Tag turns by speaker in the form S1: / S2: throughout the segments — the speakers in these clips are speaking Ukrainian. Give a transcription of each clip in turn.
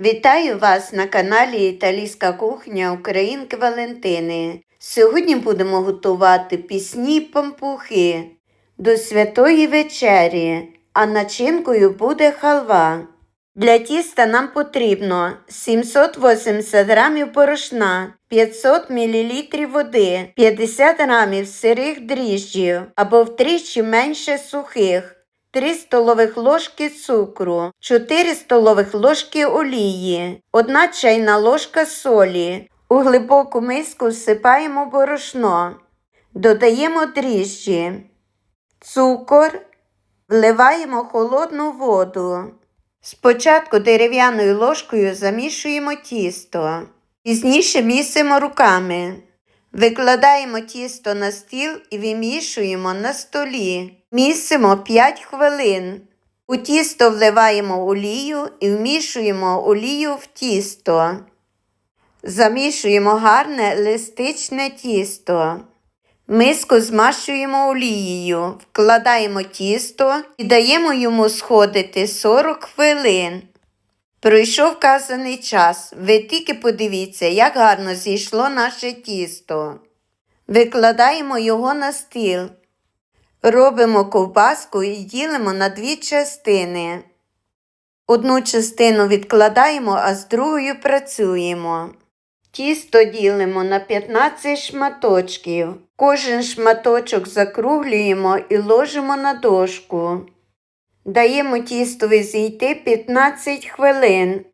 S1: Вітаю вас на каналі Італійська кухня Українки Валентини. Сьогодні будемо готувати пісні пампухи до святої вечері, а начинкою буде халва. Для тіста нам потрібно 780 г порошна, 500 мл води, 50 г сирих дріжджів або втричі менше сухих. 3 столових ложки цукру, 4 столових ложки олії, 1 чайна ложка солі. У глибоку миску всипаємо борошно, додаємо дріжджі, цукор, вливаємо холодну воду. Спочатку дерев'яною ложкою замішуємо тісто, пізніше місимо руками. Викладаємо тісто на стіл і вимішуємо на столі. Місимо 5 хвилин. У тісто вливаємо олію і вмішуємо олію в тісто. Замішуємо гарне еластичне тісто. Миску змащуємо олією, вкладаємо тісто і даємо йому сходити 40 хвилин. Пройшов вказаний час. Ви тільки подивіться, як гарно зійшло наше тісто. Викладаємо його на стіл. Робимо ковбаску і ділимо на дві частини. Одну частину відкладаємо, а з другою працюємо. Тісто ділимо на 15 шматочків. Кожен шматочок закруглюємо і ложимо на дошку. Даємо тістові зійти 15 хвилин.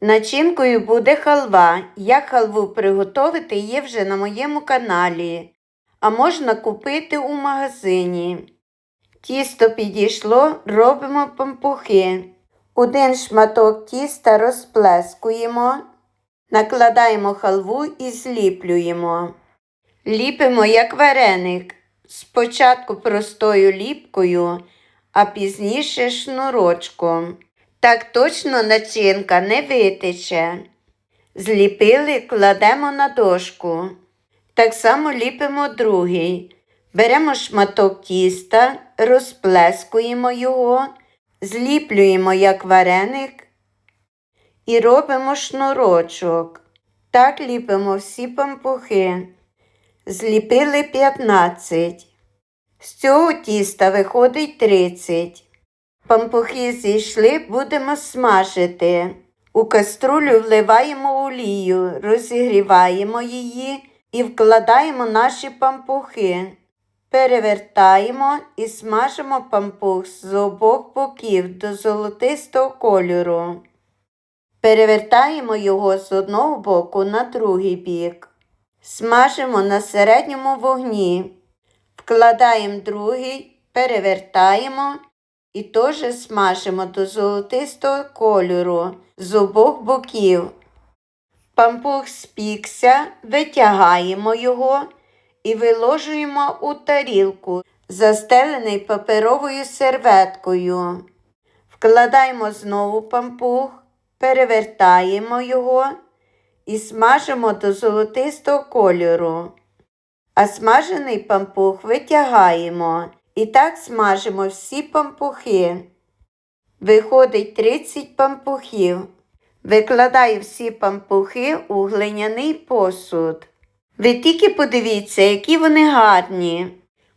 S1: Начинкою буде халва. Як халву приготувати є вже на моєму каналі, а можна купити у магазині. Тісто підійшло, робимо пампухи. Один шматок тіста розплескуємо, накладаємо халву і зліплюємо. Ліпимо як вареник. Спочатку простою ліпкою, а пізніше шнурочком. Так точно начинка не витече. Зліпили, кладемо на дошку. Так само ліпимо другий. Беремо шматок тіста, розплескуємо його, зліплюємо як вареник і робимо шнурочок. Так ліпимо всі пампухи. Зліпили 15. З цього тіста виходить 30. Пампухи зійшли, будемо смажити. У каструлю вливаємо олію, розігріваємо її і вкладаємо наші пампухи. Перевертаємо і смажимо пампух з обох боків до золотистого кольору. Перевертаємо його з одного боку на другий бік. Смажимо на середньому вогні. Вкладаємо другий, перевертаємо і теж смажимо до золотистого кольору з обох боків. Пампух спікся, витягаємо його і виложуємо у тарілку, застелений паперовою серветкою. Вкладаємо знову пампух, перевертаємо його і смажимо до золотистого кольору. А смажений пампух витягаємо і так смажимо всі пампухи. Виходить 30 пампухів. Викладаю всі пампухи у глиняний посуд. Ви тільки подивіться, які вони гарні.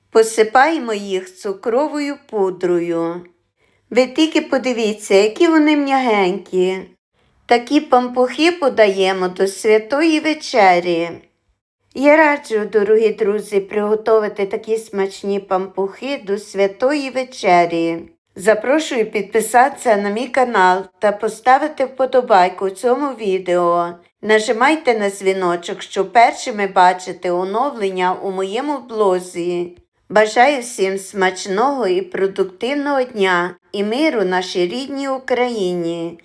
S1: Посипаємо їх цукровою пудрою. Ви тільки подивіться, які вони м'ягенькі. Такі пампухи подаємо до святої вечері. Я раджу, дорогі друзі, приготувати такі смачні пампухи до святої вечері. Запрошую підписатися на мій канал та поставити вподобайку цьому відео. Нажимайте на дзвіночок, щоб першими бачити оновлення у моєму блозі. Бажаю всім смачного і продуктивного дня і миру нашій рідній Україні.